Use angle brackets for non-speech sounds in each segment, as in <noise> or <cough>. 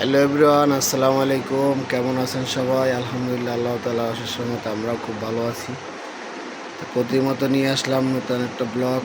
Hello everyone, আসসালামু আলাইকুম। কেমন আছেন সবাই? আলহামদুলিল্লাহ, আল্লাহ তালা সময় আমরাও খুব ভালো আছি। তো প্রতির নিয়ে আসলাম নতুন একটা ব্লগ।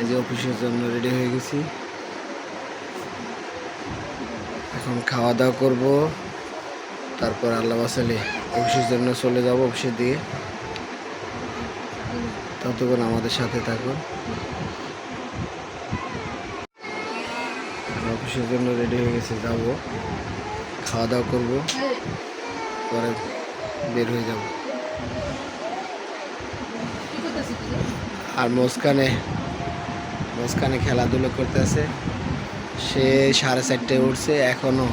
এই যে অফিসের জন্য রেডি হয়ে গেছি। এখন খাওয়া দাওয়া করব। তারপর আল্লাহ বাসালে অফিসের জন্য চলে যাব অফিসের দিকে। ততক্ষণ আমাদের সাথে থাকুন। অফিসের জন্য রেডি হয়ে গেছে, যাব। খাওয়া দাওয়া করব, পরে বের হয়ে যাব। আর মুস্কানে মুস্কানে খেলাধুলো করতেছে সে সাড়ে চারটায় উঠছে, এখনও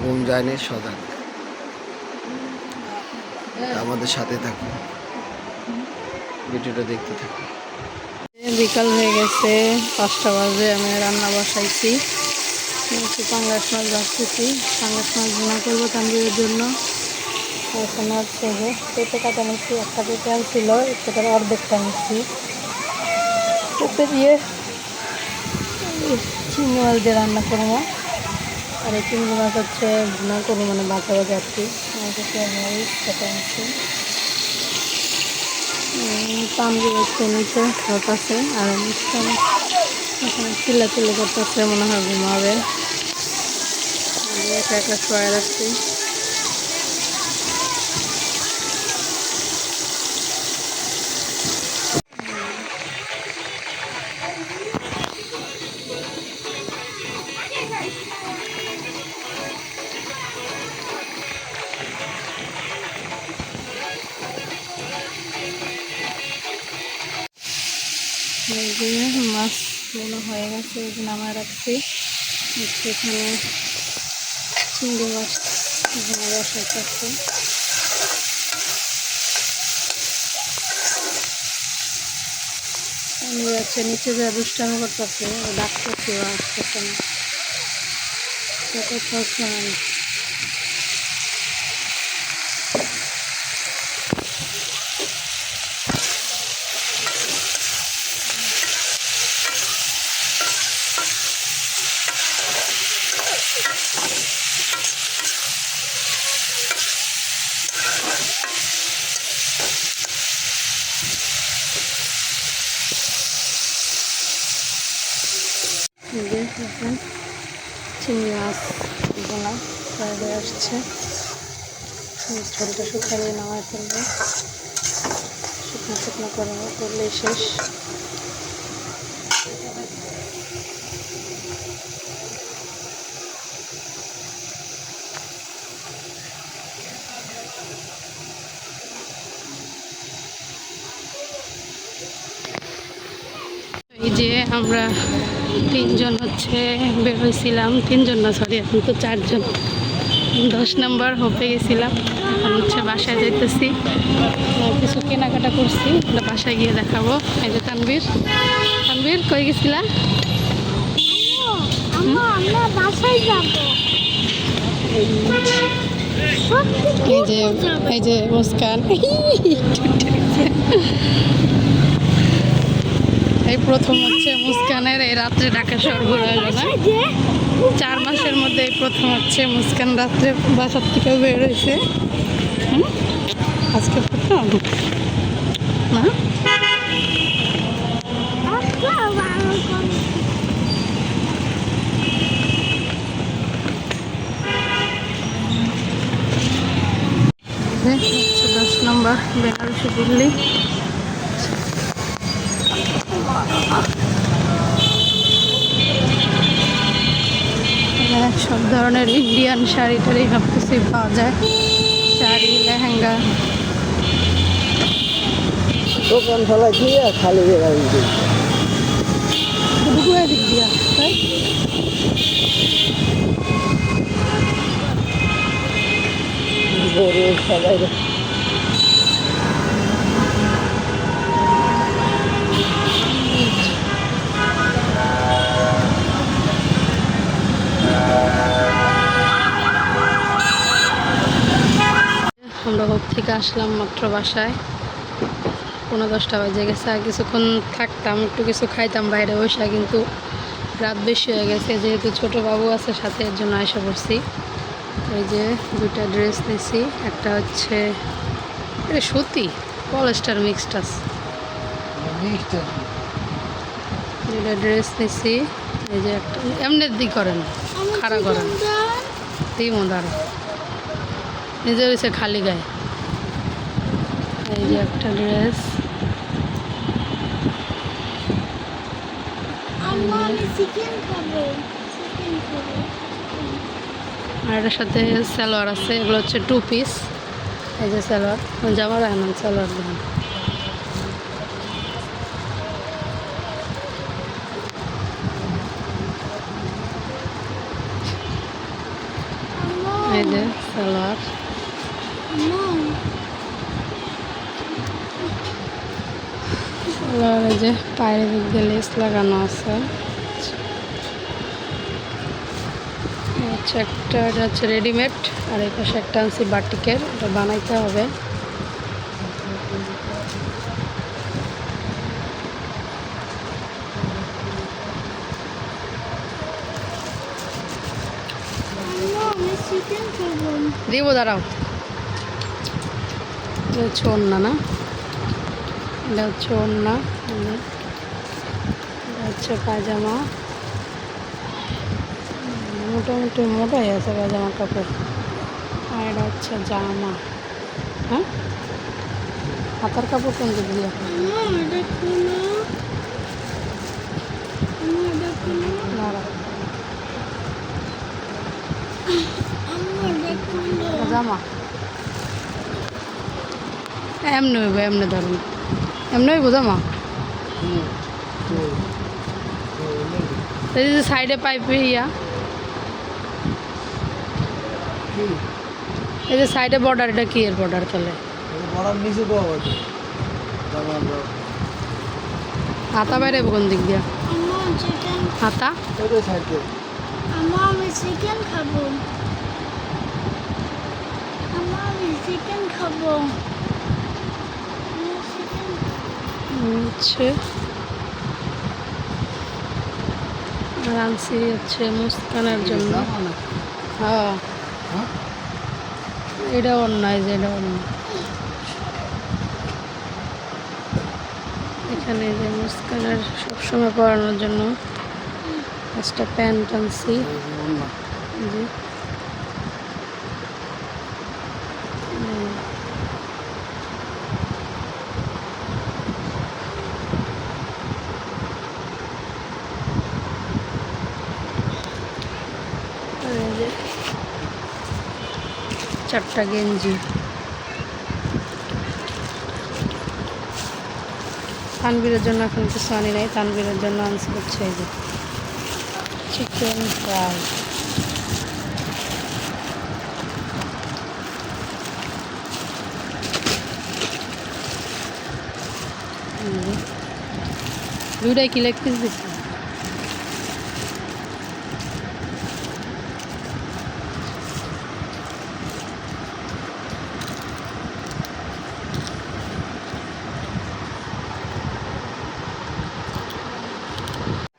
ঘুম যায়নি, সজাগ। আমাদের সাথে থাকুন ভিডিওটা দেখতে থাকুন বিকাল হয়ে গেছে, পাঁচটা বাজে, আমি রান্না বসাইছি। একটু পাঙ্গাস মাছ ভাজতেছি। পাঙ্গাস মাছ ভুনা করব তান্দুরের জন্য। এখন পেঁপে কাটা নিচ্ছি, একটা পেঁপে আনছিল পেঁপের অর্ধেকটা নিচ্ছি। পেঁপে দিয়ে চিংড়ি মাছ দিয়ে রান্না করব। আর এই চিংড়ি মাছ হচ্ছে ভুনা করব মানে বাঁচা বাজা আর কি। মরিচ কাটা নিচ্ছি তামজি হচ্ছে নিচে আছে আর চিল্লা চিল্লি মনে হয় ঘুমাবে। একা একা শোয়া রাখছি হয়ে নামা রাখছি। এখানে চিংড়ি মাছ বসাইতেছে আমি নিচে যা দুষ্টামি করতেছে, ডাকতেছি কেউ আসতেছে না। কোথাও না দেখেন চিংড়ি মাছ বোনা ফ্রাইডে আসছে। ঝোলটা শুকালে নামায় ফেলব। শুকনো শুকনো করব করলেই শেষ। যে আমরা তিনজন হচ্ছে বের হয়েছিলাম। তিনজন না সরি এখন তো চারজন। দশ নম্বর হোপে গেছিলাম। এখন হচ্ছে বাসায় যাইতেছি। কিছু কেনাকাটা করছি। বাসায় গিয়ে দেখাবো। এই যে তানবীর তানবীর কই গেছিলা? এই যে এই যে মুস্কান। <laughs> এই প্রথম হচ্ছে মুস্কানের এই রাত্রে ঢাকা শহর ঘোরা না চার মাসের মধ্যে এই প্রথম হচ্ছে মুস্কান রাত্রে বাসার থেকে বের হয়েছে? আজকে প্রথম? না? দশ নম্বর, বেনারসি দিল্লি এখানে সব ধরনের ইন্ডিয়ান শাড়ি টাড়ি সব কিছুই পাওয়া যায়। শাড়ি লেহেঙ্গা। দোকান ফেলা দিয়ে খালি বেড়াই দিক দিয়া তাই? সবাই আমরা হোপ থেকে আসলাম মাত্র বাসায়। পনেরো দশটা বাজে গেছে, আর কিছুক্ষণ থাকতাম, একটু কিছু খাইতাম, বাইরে বসে, কিন্তু রাত বেশি হয়ে গেছে। যেহেতু ছোট বাবু আছে, সাথে এর জন্য আয়সা পড়ছি। এই যে দুটা ড্রেস নিছি, একটা হচ্ছে, এটা সুতি, পলেস্টার মিক্সড আছে। দুটা ড্রেস নিছি, এই যে একটা, এমনি দি করেন, খাড়া করেন। দিই দাঁড়া নিজে হয়েছে খালি গায়ে। এই যে একটা ড্রেস আর এটার সাথে সালোয়ার আছে, এগুলো হচ্ছে টু পিস এই যে সালোয়ার জামা দেখেন সালোয়ার দেখেন এই যে সালোয়ার। এই যে পায়ের দিক দিয়ে লেস লাগানো আছে। হচ্ছে একটা, এটা হচ্ছে রেডিমেড, আর এই পাশে একটা আনছি বাটিকের, এটা বানাইতে হবে। দিব, দাঁড়াও। হচ্ছে ওড়না, না? এটা হচ্ছে ওড়না এই এটা হচ্ছে পায়জামা। মোটামুটি মোটাই আছে পায়জামা কাপড়। আর এটা হচ্ছে জামা। হ্যাঁ? হাতার কাপড় কোন দিক দিয়ে জামা। এমনি হইব এমনি ধরুন এমনি হইব জামা এই যে সাইডে পাইপে ইয়া এই যে সাইডে বর্ডার এটা কি এর বর্ডার চলে নিচে হাতা বাইরে কোন দিক দিয়া হাতা আমি চিকেন খাব আম্মু আমি চিকেন খাব আমি চিকেন হচ্ছে। আর আনছি হচ্ছে মুস্কানের জন্য। হ্যাঁ। হ্যাঁ? এটা অন্যায় যে এটা অন্য এখানে যে মুস্কানের সবসময় পরানোর জন্য পাঁচটা প্যান্ট আনছি। এই চারটা গেঞ্জি তানবীরের জন্য এখন কিছু আনি নাই তানবীরের জন্য আনছি হচ্ছে এই যে চিকেন ফ্রাই দুইটাই কি লেগ পিস দিচ্ছি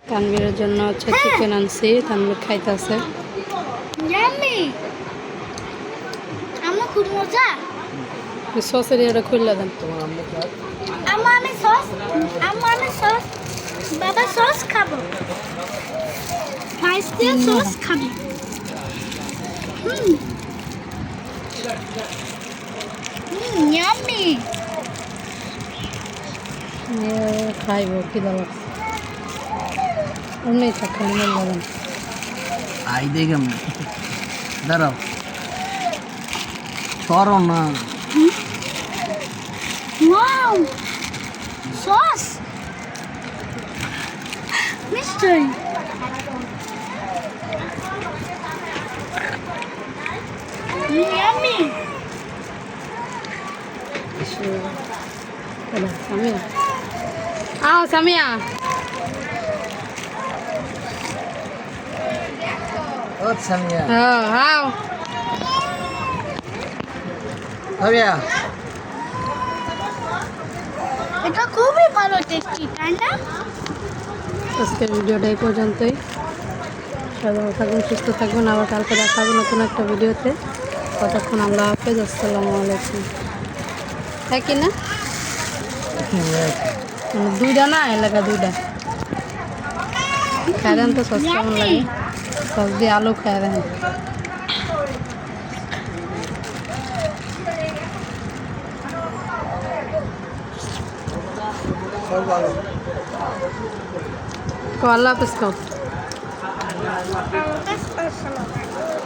তানবীরের জন্য হচ্ছে চিকেন আনছি তানবীর খাইতেছে। খুব মজা। সসের এটা খুললে দেন। তোমার আম্মু খায়? আমি সস আম্মু আমি সস বাবা সস খাব। ফাইস দিয়ে সস খাব। হুম। হুম ইয়াম্মি খাইব কি দাও থাক খালি দেন আই দেখেন দাঁড়াও। সরো না। ওয়াও সস নিশ্চয়ই। Yummy Hola, Samia. Ah, Samia. ও সামিয়া। Oh, how? সামিয়া এটা খুবই ভালো টেস্টি তাই না? আজকের ভিডিওটা এই পর্যন্তই। সবাই ভালো থাকবেন সুস্থ থাকবেন। আবার কালকে দেখা হবে নতুন একটা ভিডিওতে। ততক্ষণ আল্লাহ হাফেজ আসসালামু আলাইকুম। হ্যাঁ কি না? দুইটা না এলাকা দুইটা। খাই তো সস্তা লাগে। সস দিয়ে আলু খাই দেন কো আল্লাহ হাফেজ কও আমার কাছে